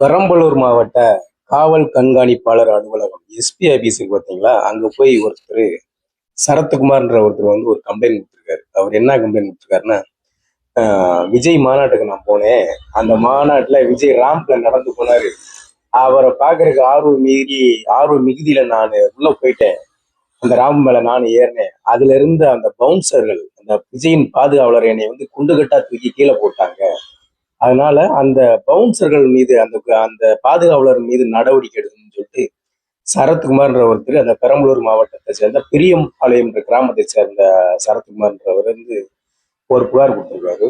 பெரம்பலூர் மாவட்ட காவல் கண்காணிப்பாளர் அலுவலகம் எஸ்பி ஆபீஸுக்கு பார்த்தீங்களா அங்க போய் ஒருத்தர் சரத்குமார்ன்ற ஒருத்தர் வந்து ஒரு கம்ப்ளைண்ட் கொடுத்துருக்காரு. அவர் என்ன கம்ப்ளைண்ட் கொடுத்துருக்காருன்னா விஜய் மாநாட்டுக்கு நான் போனேன். அந்த மாநாட்டுல விஜய் ராம்ப்ல நடந்து போனாரு. அவரை பார்க்கறதுக்கு ஆர்வம் மீறி ஆர்வம் மிகுதியில நான் உள்ள போயிட்டேன். அந்த ராம் மேல நான் ஏறினேன். அதுல இருந்து அந்த பவுன்சர்கள் அந்த விஜயின் பாதுகாவலர் என்னை வந்து குண்டுகட்டா தூக்கி கீழே போட்டாங்க. அதனால அந்த பவுன்சர்கள் மீது அந்த அந்த பாதுகாவலர் மீது நடவடிக்கை எடுக்கணும்னு சொல்லிட்டு சரத்குமார்ன்ற ஒருத்தர் அந்த பெரம்பலூர் மாவட்டத்தை சேர்ந்த பிரியம்பாளையம்ன்ற கிராமத்தை சேர்ந்த சரத்குமார்ன்றவர் வந்து ஒரு புகார் கொடுத்துருக்காரு.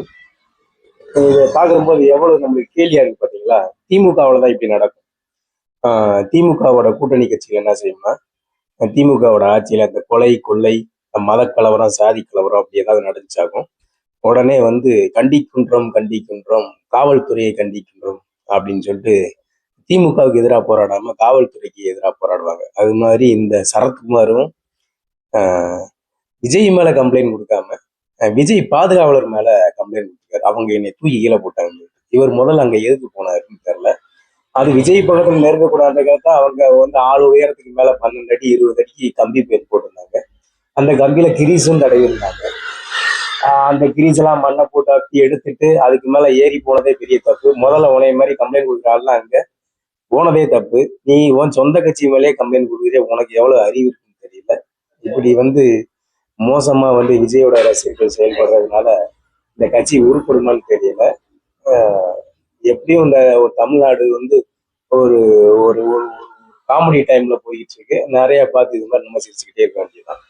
இதை பார்க்கும்போது எவ்வளவு நம்மளுக்கு கேலியா இருக்கு பாத்தீங்களா? திமுகவில் தான் இப்படி நடக்கும். திமுகவோட கூட்டணி கட்சிகள் என்ன செய்யும்னா திமுகவோட ஆட்சியில அந்த கொலை கொள்ளை மத கலவரம் சாதி கலவரம் அப்படி ஏதாவது நடந்துச்சாகும். உடனே வந்து கண்டிக்கின்றோம் கண்டிக்கின்றோம் காவல்துறையை கண்டிக்கின்றோம் அப்படின்னு சொல்லிட்டு திமுகவுக்கு எதிராக போராடாம காவல்துறைக்கு எதிராக போராடுவாங்க. அது மாதிரி இந்த சரத்குமாரும் விஜய் மேல கம்ப்ளைண்ட் கொடுக்காம விஜய் பாதுகாவலர் மேல கம்ப்ளைண்ட் கொடுத்தாரு அவங்க என்னை தூக்கி கீழே போட்டாங்க இவர் முதல்ல அங்க எதுக்கு போனாருன்னு தெரியல. அது விஜய் பக்கத்துல நெருங்கக்கூடாதுக்காக அவங்க வந்து ஆள் உயரத்துக்கு மேல பன்னெண்டு அடி இருபது அடிக்கு கம்பி பேர் போட்டிருந்தாங்க. அந்த கம்பியில கிரீஸும் தடவி இருந்தாங்க அந்த கிரீஸ் எல்லாம் மண்ணை போட்டு அப்படி எடுத்துட்டு அதுக்கு மேல ஏறி போனதே பெரிய தப்பு. முதல்ல உனைய மாதிரி கம்ப்ளைண்ட் கொடுக்குறாள்லாம் அங்க போனதே தப்பு. நீ உன் சொந்த கட்சி மேலேயே கம்ப்ளைண்ட் கொடுக்குறே உனக்கு எவ்வளவு அறிவு இருக்குன்னு தெரியல. இப்படி வந்து மோசமா வந்து விஜயோட ரசிகர்கள் செயல்படுறதுனால இந்த கட்சி உருப்படுமான்னு தெரியல. எப்படியும் இந்த ஒரு தமிழ்நாடு வந்து ஒரு ஒரு ஒரு காமெடி டைம்ல போயிட்டு இருக்கு. நிறைய பார்த்து இது மாதிரி நம்ம சிரிச்சுக்கிட்டே இருக்க வேண்டியதுதான்.